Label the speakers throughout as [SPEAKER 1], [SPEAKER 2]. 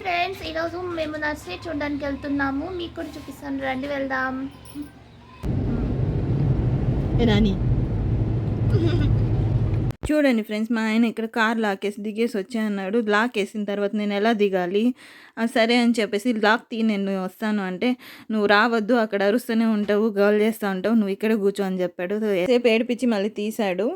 [SPEAKER 1] Friends ఈరోజు మేము nursery చూడడానికి వెళ్తున్నాము. మీకు కూడా చూపిస్తాను రండి వెళ్దాం.
[SPEAKER 2] రాని చూడండి ఫ్రెండ్స్ మా ఆయన ఇక్కడ కార్ లాకేసి దిగేసి వచ్చాయన్నాడు. లాక్ వేసిన తర్వాత నేను ఎలా దిగాలి? సరే అని చెప్పేసి లాక్ తీ నేను వస్తాను అంటే నువ్వు రావద్దు అక్కడ అరుస్తూనే ఉంటావు గర్ల్ చేస్తూ ఉంటావు నువ్వు ఇక్కడ కూర్చో అని చెప్పాడు. సేపు ఏడిపించి మళ్ళీ తీశాడు.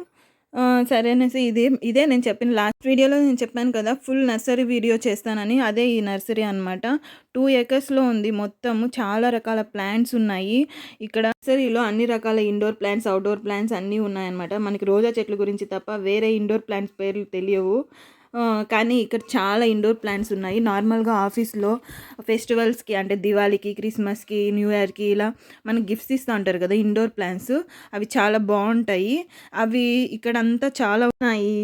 [SPEAKER 2] సరే అనేసి ఇదే ఇదే నేను చెప్పిన లాస్ట్ వీడియోలో నేను చెప్పాను కదా ఫుల్ నర్సరీ వీడియో చేస్తానని అదే ఈ నర్సరీ అనమాట టూ ఏకర్స్లో ఉంది మొత్తము చాలా రకాల ప్లాంట్స్ ఉన్నాయి. ఇక్కడ నర్సరీలో అన్ని రకాల ఇండోర్ ప్లాంట్స్ అవుట్డోర్ ప్లాంట్స్ అన్నీ ఉన్నాయన్నమాట. మనకి రోజా చెట్ల గురించి తప్ప వేరే ఇండోర్ ప్లాంట్స్ పేర్లు తెలియవు. కానీ ఇక్కడ చాలా ఇండోర్ ప్లాంట్స్ ఉన్నాయి. నార్మల్గా ఆఫీస్లో ఫెస్టివల్స్కి అంటే దివాళీకి క్రిస్మస్కి న్యూ ఇయర్కి ఇలా మనకి గిఫ్ట్స్ ఇస్తూ ఉంటారు కదా ఇండోర్ ప్లాంట్స్ అవి చాలా బాగుంటాయి. అవి ఇక్కడ అంతా చాలా ఉన్నాయి.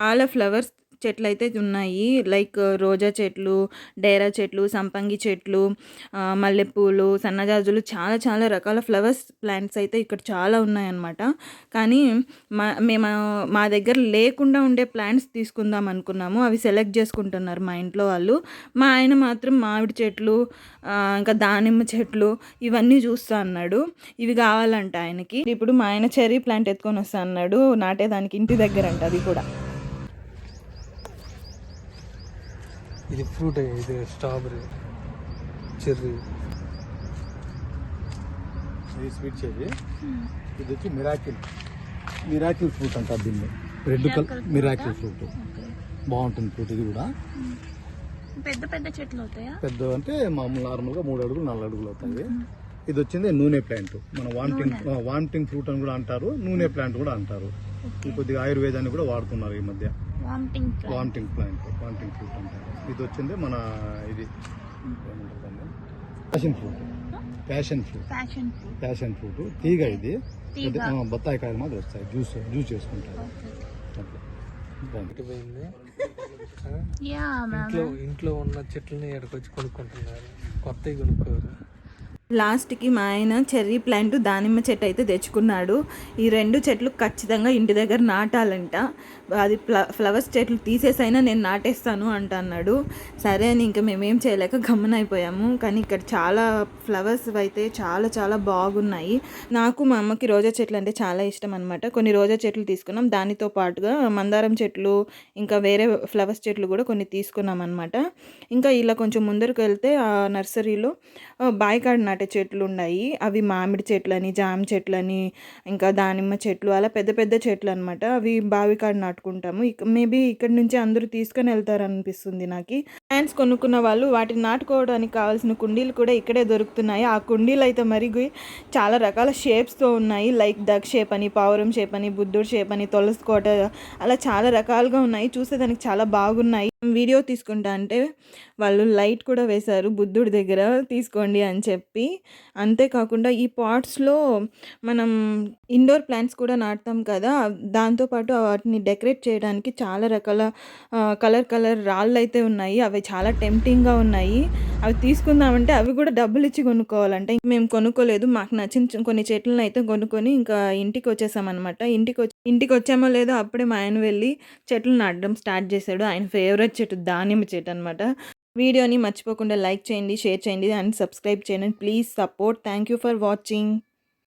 [SPEAKER 2] చాలా ఫ్లవర్స్ చెట్లు అయితే ఉన్నాయి. లైక్ రోజా చెట్లు డేరా చెట్లు సంపంగి చెట్లు మల్లెపూలు సన్నజాజులు చాలా చాలా రకాల ఫ్లవర్స్ ప్లాంట్స్ అయితే ఇక్కడ చాలా ఉన్నాయన్నమాట. కానీ మా మేము మా దగ్గర లేకుండా ఉండే ప్లాంట్స్ తీసుకుందాం అనుకున్నాము. అవి సెలెక్ట్ చేసుకుంటున్నారు మా ఇంట్లో వాళ్ళు. మా ఆయన మాత్రం మామిడి చెట్లు ఇంకా దానిమ్మ చెట్లు ఇవన్నీ చూస్తా అన్నాడు. ఇవి కావాలంట ఆయనకి. ఇప్పుడు మా ఆయన చెర్రీ ప్లాంట్ ఎత్తుకొని వస్తా అన్నాడు. నాటేదానికి ఇంటి దగ్గర అంట అది కూడా.
[SPEAKER 3] ఇది ఫ్రూట్ ఇది స్ట్రాబెరీ చెర్రీ. ఇది స్వీట్ చెర్రీ. ఇది వచ్చి మిరాకిల్. మిరాకిల్ ఫ్రూట్ అంటారు దీన్ని. Red colour miracle fruit? బాగుంటుంది ఫ్రూట్ ఇది కూడా.
[SPEAKER 1] పెద్ద పెద్ద చెట్లు అవుతాయా?
[SPEAKER 3] పెద్ద అంటే మామూలు నార్మల్గా మూడు అడుగులు నాలుగు అడుగులు అవుతాయి. ఇది వచ్చింది నూనె ప్లాంట్. మన వామిటింగ్ వామిటింగ్ ఫ్రూట్ అని కూడా అంటారు. నూనె ప్లాంట్ కూడా అంటారు. ఈ కొద్దిగా ఆయుర్వేదాన్ని కూడా వాడుతున్నారు ఈ మధ్య.
[SPEAKER 1] Vomiting
[SPEAKER 3] plant. వామిటింగ్ ఫ్రూట్ అంటారు. ఇది వచ్చింది మన ఇది passion fruit. Passion fruit.
[SPEAKER 1] Fashion fruit.
[SPEAKER 3] Passion fruit. తీగ ఇది. బత్తాయి కాయలు మాత్రం వస్తాయి. జ్యూస్ జ్యూస్ చేసుకుంటారు.
[SPEAKER 4] ఇంట్లో ఇంట్లో ఉన్న చెట్లని ఎక్కడికొచ్చి కొనుక్కుంటున్నారు? కొత్తవి కొనుక్కోరు.
[SPEAKER 2] లాస్ట్కి మా ఆయన చెర్రీ ప్లాంట్ దానిమ్మ చెట్టు అయితే తెచ్చుకున్నాడు. ఈ రెండు చెట్లు ఖచ్చితంగా ఇంటి దగ్గర నాటాలంట. అది ఫ్ల ఫ్లవర్స్ చెట్లు తీసేసైనా నేను నాటేస్తాను అంట అన్నాడు సరే అని ఇంకా మేమేం చేయలేక గమ్మన కానీ ఇక్కడ చాలా ఫ్లవర్స్ అయితే చాలా చాలా బాగున్నాయి. నాకు మా అమ్మకి రోజా చెట్లు అంటే చాలా ఇష్టం అనమాట కొన్ని రోజా చెట్లు తీసుకున్నాం. దానితో పాటుగా మందారం చెట్లు ఇంకా వేరే ఫ్లవర్స్ చెట్లు కూడా కొన్ని తీసుకున్నాం అనమాట ఇంకా ఇలా కొంచెం ముందరకు వెళ్తే ఆ నర్సరీలో ఆ, బాయికాడ నాటే చెట్లు ఉన్నాయి అవి మామిడి చెట్లని జామ చెట్లని ఇంకా దానిమ్మ చెట్లు అలా పెద్ద పెద్ద చెట్లు అనమాట అవి బావి కాడ నాటుకుంటాము. ఇక మేబీ ఇక్కడ నుంచి అందరూ తీసుకొని వెళ్తారు అనిపిస్తుంది నాకు. ప్లాంట్స్ కొనుక్కున్న వాళ్ళు వాటిని నాటుకోవడానికి కావాల్సిన కుండీలు కూడా ఇక్కడే దొరుకుతున్నాయి. ఆ కుండీలు అయితే మరి చాలా రకాల షేప్స్తో ఉన్నాయి. లైక్ దగ్ షేప్ అని పావురం షేప్ అని బుద్ధుడు షేప్ అని తులసి కోట అలా చాలా రకాలుగా ఉన్నాయి. చూసేదానికి చాలా బాగున్నాయి. వీడియో తీసుకుంటా అంటే వాళ్ళు లైట్ కూడా వేశారు. బుద్ధుడి దగ్గర తీసుకోండి అని చెప్పి అంతేకాకుండా ఈ పాట్స్లో మనం ఇండోర్ ప్లాంట్స్ కూడా నాటుతాం కదా దాంతోపాటు వాటిని డెకరేట్ చేయడానికి చాలా రకాల కలర్ కలర్ రాళ్ళు అయితే ఉన్నాయి. అవి చాలా టెంప్టింగ్గా ఉన్నాయి. అవి తీసుకుందామంటే అవి కూడా డబ్బులు ఇచ్చి కొనుక్కోవాలంటే. మేము కొనుక్కోలేదు. మాకు నచ్చిన కొన్ని చెట్లను అయితే కొనుక్కొని ఇంకా ఇంటికి వచ్చేసామన్నమాట. ఇంటికి వచ్చి ఇంటికి వచ్చామో లేదో అప్పుడే మా ఆయన వెళ్ళి చెట్లు నాటడం స్టార్ట్ చేశాడు. ఆయన ఫేవరెట్ చెట్టు దానిమ్మ చెట్టు అనమాట వీడియోని మర్చిపోకుండా లైక్ చేయండి షేర్ చేయండి అండ్ సబ్స్క్రైబ్ చేయండి. Please support. Thank you for watching.